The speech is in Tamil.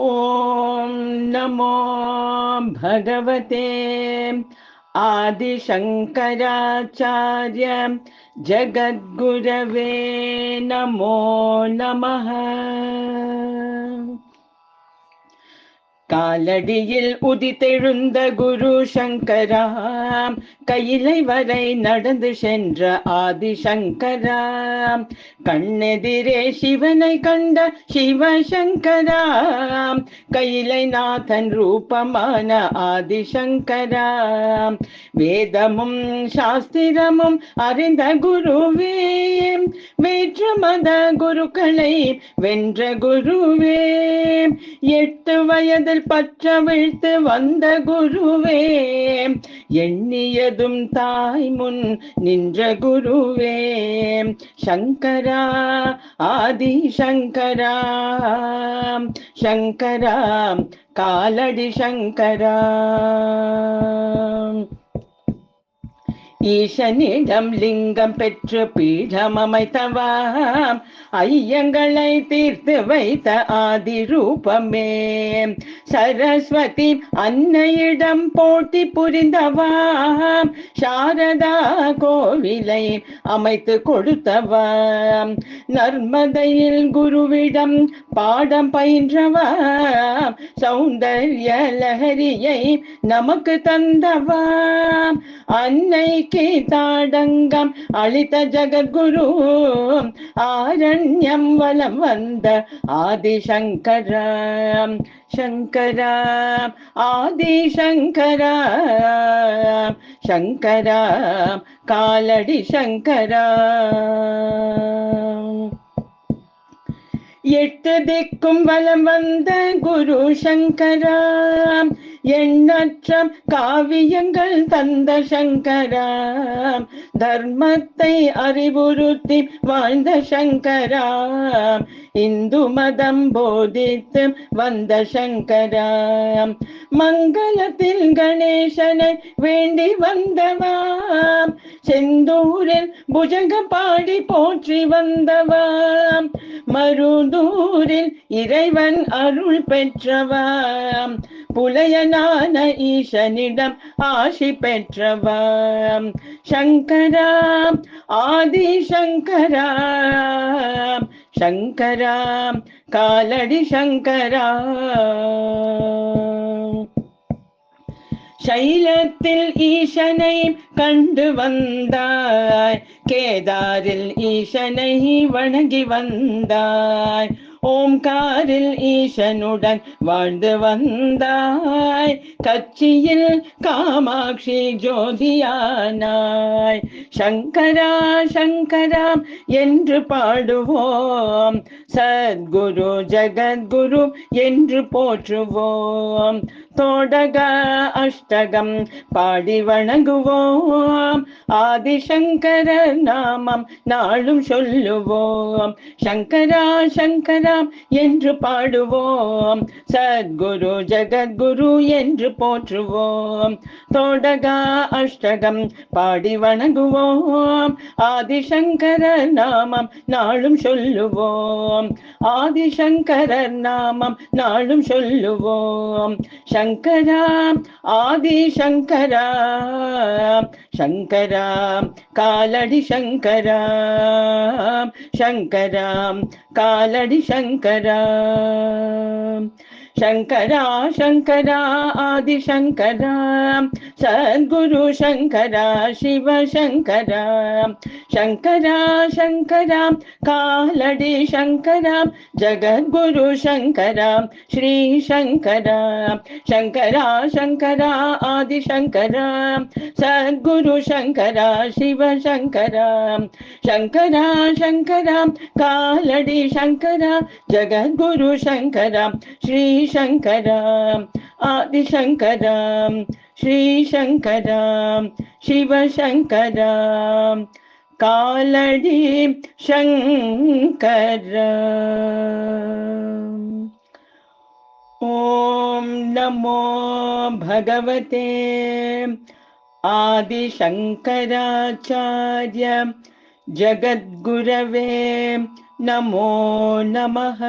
ॐ नमो भगवते आदिशङ्कराचार्य जगद्गुरवे नमो नमः। காலடியில் உதித்தெழுந்த குரு சங்கரா கையிலை வரை நடந்து சென்ற ஆதிசங்கரா கண்ணெதிரே சிவனை கண்ட சிவசங்கரா கையிலை நாதன் ரூபமான ஆதிசங்கரா வேதமும் சாஸ்திரமும் அறிந்த குருவே வேற்று மத குருக்களை வென்ற குருவே எட்டு வயதில் பற்ற விழ்த்து வந்த குருவே எண்ணியதும் தாய் முன் நின்ற குருவே. சங்கரா ஆதி சங்கரா சங்கரா காலடி சங்கரா. ஈசனிடம் லிங்கம் பெற்று பீடம் அமைத்தவாம் ஐயங்களை தீர்த்து வைத்த ஆதி ரூபமே சரஸ்வதி அன்னையிடம் போட்டி புரிந்தவாம். சாரதா கோவிலை அமைத்து கொடுத்தவாம். நர்மதையில் குருவிடம் பாடம் பயின்றவாம். சௌந்தர்ய லஹரியை நமக்கு தந்தவாம். அன்னை தாடங்கம் அளித்த ஜகத்குரு. ஆரண்யம் வலம் வந்த ஆதிசங்கரா. சங்கரா. ஆதிசங்கரா. சங்கரா. காலடி சங்கரா. எட்டு திக்கும் வலம் வந்த குரு சங்கரா. எண்ணற்றம் காவியங்கள் தந்த சங்கரா தர்மத்தை அறிவுறுத்தி வாழ்ந்த சங்கரா இந்து மதம் போதித்து வந்த சங்கரா மங்களத்தில் கணேசனை வேண்டி வந்தவா செந்தூரில் புஜங்க பாடி போற்றி வந்தவா மருதூரில் இறைவன் அருள் பெற்றவா புலையனான ஈசனிடம் ஆசி பெற்றவாம். சங்கரா ஆதி சங்கரா. சங்கரா காலடி சங்கரா. சைலத்தில் ஈசனை கண்டு வந்தாய். கேதாரில் ஈசனை வணங்கி வந்தாய். ஓம்காரில் ஈசனுடன் வாழ்ந்து வந்தாய். கட்சியில் காமாட்சி ஜோதியானாய். சங்கரா சங்கரா என்று பாடுவோம். சத்குரு ஜகத்குரு என்று போற்றுவோம். தோடக அஷ்டகம் பாடி வணங்குவோம். ஆதிசங்கர நாமம் நாளும் சொல்லுவோம். சங்கரா சங்கரா என்று பாடுவோம். சத்குரு ஜகத்குரு என்று போற்றுவோம். தோடகா அஷ்டகம் பாடி வணங்குவோம். ஆதிசங்கர நாமம் நாளும் சொல்லுவோம். ஆதிசங்கரர் நாமம் நாளும் சொல்லுவோம். சங்கரா ஆதி சங்கரா சங்கரா காலடி சங்கரா சங்கரா காலடி சங்கரா. சங்கரா சங்கரா ஆதி சங்கரா சத்குரு சங்கரா சிவ சங்கரா சங்கரா சங்கரா காலடி சங்கரா ஜகத்குரு சங்கரா ஸ்ரீ சங்கரா சங்கரா சங்கரா ஆதி சங்கரா சத்குரு சங்கரா சிவ சங்கரா சங்கரா சங்கரா காலடி சங்கரா ஜகத்குரு शङ्करा आदिशङ्करां श्रीशङ्करा शिवशङ्करा कालडि शङ्कर ॐ नमो भगवते आदिशङ्कराचार्य जगद्गुरवे नमो नमः।